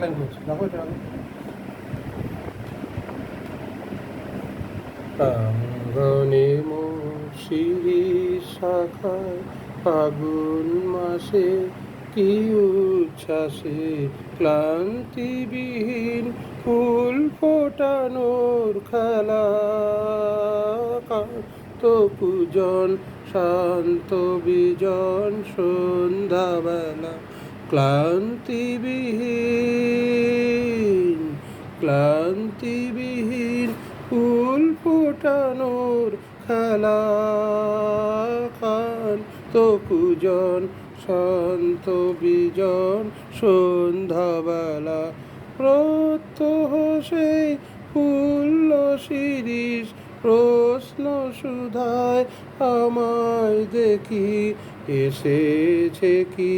Line করছি দেখো এটা প্রাঙ্গণে মশিরি শাখায় ফাগুন মাসে কি উচ্ছ্বাসে ক্লান্তিবিহীন ফুল ফোটানোর খেলা তো পূজন শান্ত বিজন সন্ধ্যাবেলা ক্লান্তিবিহীন ক্লান্তিবিহীন ফুল ফোটানোর খেলা খান। তো পূজন শান্ত বিজন, সন্ধ্যাবেলা প্রত্যহ সেই ফুল্ল শিরিষ প্রশ্ন সুধায় আমায় দেখি, এসেছে কি?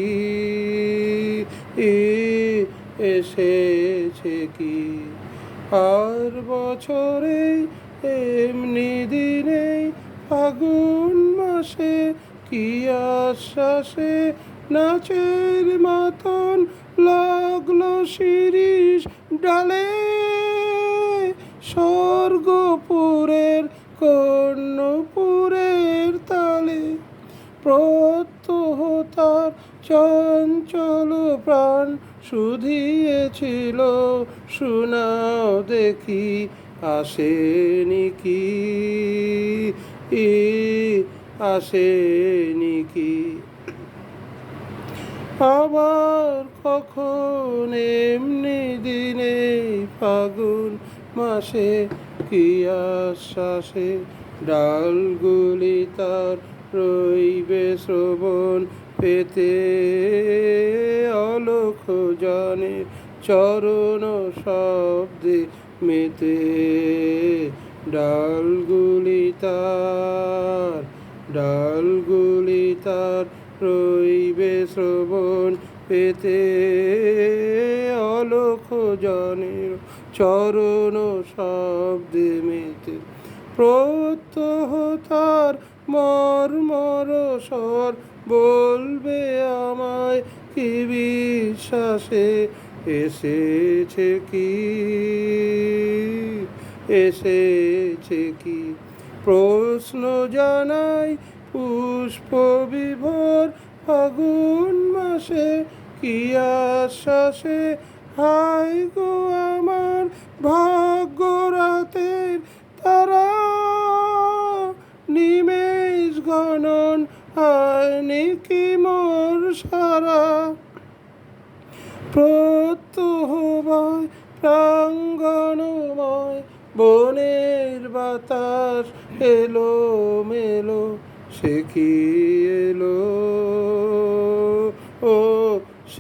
এসেছে কি? আর বছরে এমনি দিনে ফাগুন মাসে কি আশ্বাসে নাচের মতন লাগল শিরিষ ডালে? স্বর্গপুরের কর্ণপুরের তালে প্রত্যহ তার চঞ্চল প্রাণ শুধিয়েছিল, শোনাও দেখি, আসেনি কি? ই, আসেনি কি? আবার কখন এমনি দিনে ফাগুন মাসে কি আশ্বাসে ডালগুলি তার রইবে শ্রবণ পেতে। অলোক জানে চরণ শব্দে মেতে। ডালগুলি তার ডালগুলি তার রইবে শ্রবণ পেতে অলোক জনের চরণ শব্দে মেতে। প্রত্যহ তার মর মর স্বর বলবে আমায়, কি বিশ্বাসে এসেছে কি? এসেছে কি? প্রশ্ন জানাই পুষ্প বিভোর ফাগুন মাসে কি আশ্বাসে? হাই গো আমার ভাগ্য রাতের তারা। নিমেষ গণন হয়নি কি মোর সারা? প্রত্যহবায় প্রাঙ্গণময় বনের বাতাস এলো মেলো সে কি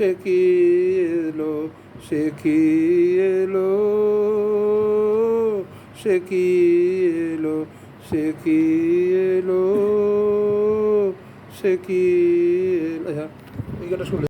সে কি এলো সে কি এলো সে এই গানটা শুনলে।